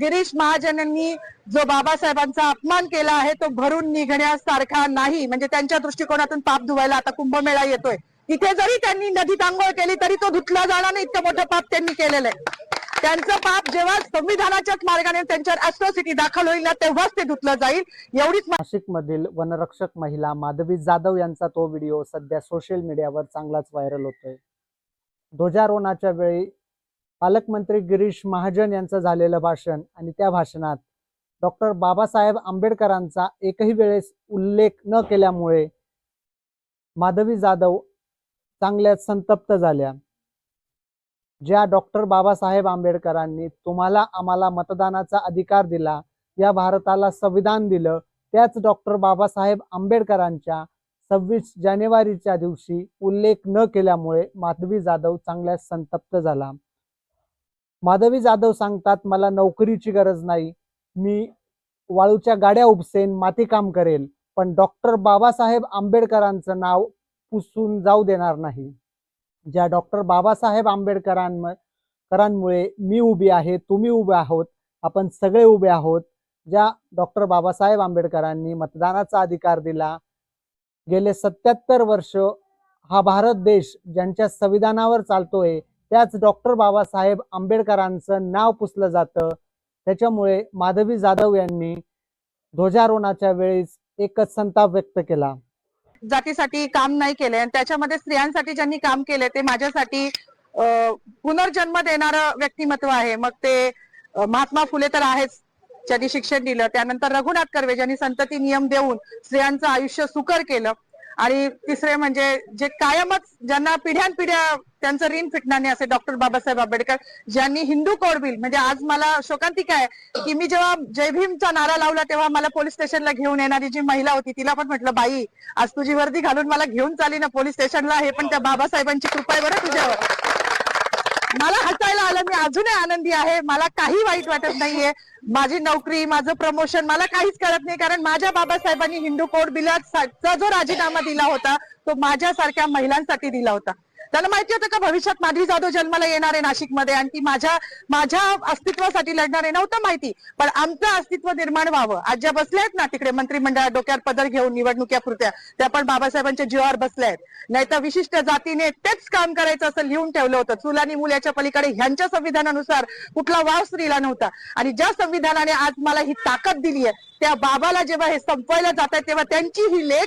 गिरीश महाजनांनी जो बाबासाहेबांचा अपमान केला आहे तो भरून निघण्यासारखा नाही. म्हणजे त्यांच्या दृष्टिकोनातून पाप धुवायला आता कुंभमेळा येतोय. इथे जरी त्यांनी नदीत आंघोळ केली तरी तो धुतला जाणार नाही. इतकं मोठं पाप त्यांनी केलेलं आहे. त्यांचं पाप जेव्हा संविधानाच्याच मार्गाने त्यांच्यावर अॅस्ट्रॉसिटी दाखल होईल ना तेव्हाच ते धुतलं जाईल. एवढीच नाशिक मधील वनरक्षक महिला माधवी जाधव यांचा तो व्हिडिओ सध्या सोशल मीडियावर चांगलाच व्हायरल होतोय. ध्वजारोहणाच्या वेळी पालकमंत्री गिरीश महाजन यांचं झालेलं भाषण आणि त्या भाषणात डॉक्टर बाबासाहेब आंबेडकरांचा एकही वेळेस उल्लेख न केल्यामुळे माधवी जाधव चांगल्याच संतप्त झाल्या. ज्या डॉक्टर बाबासाहेब आंबेडकरांनी तुम्हाला आम्हाला मतदानाचा अधिकार दिला या भारताला संविधान दिलं त्याच डॉक्टर बाबासाहेब आंबेडकरांच्या सव्वीस जानेवारीच्या दिवशी उल्लेख न केल्यामुळे माधवी जाधव चांगल्याच संतप्त झाला. माधवी जाधव सांगतात मला नोकरीची गरज नाही. मी वाळूच्या गाड्या उपसेन माती काम करेल. पण डॉक्टर बाबासाहेब आंबेडकरांचं नाव पुसून जाऊ देणार नाही. ज्या डॉक्टर बाबासाहेब आंबेडकरांमुळे मी उभी आहे तुम्ही उभे आहोत. आपण सगळे उभे आहोत. ज्या डॉक्टर बाबासाहेब आंबेडकरांनी मतदानाचा अधिकार दिला गेले सत्याहत्तर वर्ष हा भारत देश ज्यांच्या संविधानावर चालतोय त्याच डॉक्टर बाबासाहेब आंबेडकरांचं नाव पुसलं जातं. त्याच्यामुळे माधवी जाधव यांनी ध्वजारोहणाच्या वेळेस एकच संताप व्यक्त केला. जातीसाठी काम नाही केले आणि त्याच्यामध्ये स्त्रियांसाठी ज्यांनी काम केले ते माझ्यासाठी पुनर्जन्म देणारं व्यक्तिमत्व आहे. मग ते महात्मा फुले तर आहेच ज्यांनी शिक्षण दिलं. त्यानंतर रघुनाथ कर्वे ज्यांनी संतती नियम देऊन स्त्रियांचं आयुष्य सुकर केलं. आणि तिसरे म्हणजे जे कायमच ज्यांना पिढ्यानपिढ्या त्यांचं ऋण फिटणार नाही असे डॉक्टर बाबासाहेब आंबेडकर ज्यांनी हिंदू कोड बिल म्हणजे आज मला शोकांतिका आहे की मी जेव्हा जय भीमचा नारा लावला तेव्हा मला पोलीस स्टेशनला घेऊन येणारी जी महिला होती तिला पण म्हटलं बाई आज तुझी वर्दी घालून मला घेऊन चाली ना पोलीस स्टेशनला हे पण त्या बाबासाहेबांची कृपा आहे बरं तुझ्यावर. मला हसायला आलं मी अजूनही आनंदी आहे मला काही वाईट वाटत नाहीये माझी नोकरी माझं प्रमोशन मला काहीच कळत नाही कारण माझ्या बाबासाहेबांनी हिंदू कोड बिलाचा जो राजीनामा दिला होता तो माझ्यासारख्या महिलांसाठी दिला होता. त्याला माहिती होतं का भविष्यात माधवी जाधव जन्माला येणार आहे नाशिकमध्ये आणि ती माझ्या माझ्या अस्तित्वासाठी लढणार आहे नव्हतं माहिती. पण आमचं अस्तित्व निर्माण व्हावं. आज ज्या बसल्या आहेत ना तिकडे मंत्रिमंडळात डोक्यावर पदर घेऊन निवडणुक्या पुरत्या त्या पण बाबासाहेबांच्या जीवावर बसल्या आहेत. नाही तर विशिष्ट जातीने तेच काम करायचं असं लिहून ठेवलं होतं. चूल आणि मूल याच्या पलीकडे ह्यांच्या संविधानानुसार कुठला वाव स्त्रीला नव्हता. आणि ज्या संविधानाने आज मला ही ताकद दिली आहे त्या बाबाला जेव्हा हे संपवायला जात आहे तेव्हा त्यांची ही लेख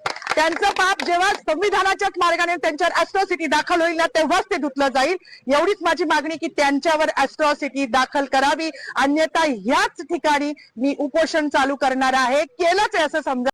त्यांचं पाप जेव्हा संविधानाच्याच मार्गाने त्यांच्यावर अॅट्रॉसिटी दाखल होईल ना तेव्हाच ते धुतलं जाईल. एवढीच माझी मागणी की त्यांच्यावर अॅट्रॉसिटी दाखल करावी. अन्यथा ह्याच ठिकाणी मी उपोषण चालू करणार आहे. केलंच आहे असं समजा